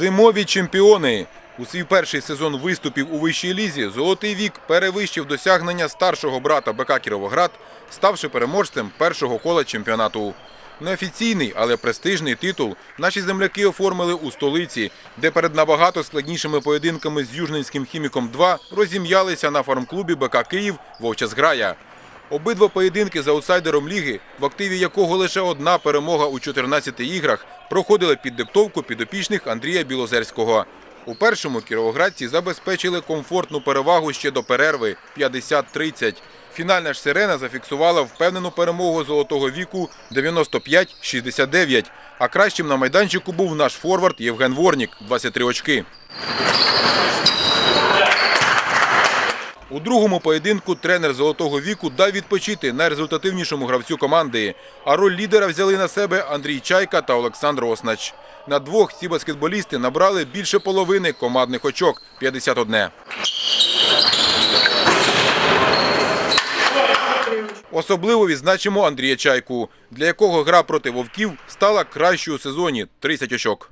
Зимові чемпіони. У свій перший сезон виступів у вищій лізі Золотий вік перевищив досягнення старшого брата БК Кіровоград, ставши переможцем першого кола чемпіонату. Неофіційний, але престижний титул наші земляки оформили у столиці, де перед набагато складнішими поєдинками з Южненським хіміком 2 розім'ялися на фармклубі БК Київ Вовча Зграя. Обидва поєдинки з аутсайдером ліги, в активі якого лише одна перемога у 14 іграх, проходили під диктовку підопічних Андрія Білозерського. У першому кіровоградці забезпечили комфортну перевагу ще до перерви 50-30. Фінальна ж сирена зафіксувала впевнену перемогу золотого віку 95-69. А кращим на майданчику був наш форвард Євген Ворнік 23 очки. У другому поєдинку тренер золотого віку дав відпочити найрезультативнішому гравцю команди. А роль лідера взяли на себе Андрій Чайка та Олександр Оснач. На двох ці баскетболісти набрали більше половини командних очок 51. Особливо відзначимо Андрія Чайку, для якого гра проти вовків стала кращою у сезоні 30 очок.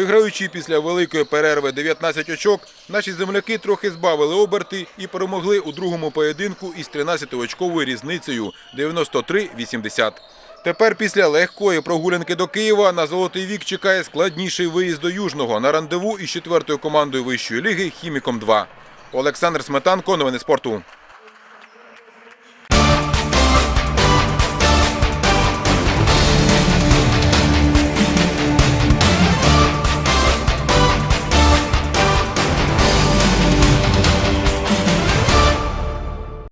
Виграючи після великої перерви 19 очок, наші земляки трохи збавили оберти і перемогли у другому поєдинку із 13-очковою різницею 93-80. Тепер після легкої прогулянки до Києва на Золотий вік чекає складніший виїзд до Южного на рандеву із четвертою командою Вищої ліги «Хіміком-2». Олександр Сметанко, новини спорту.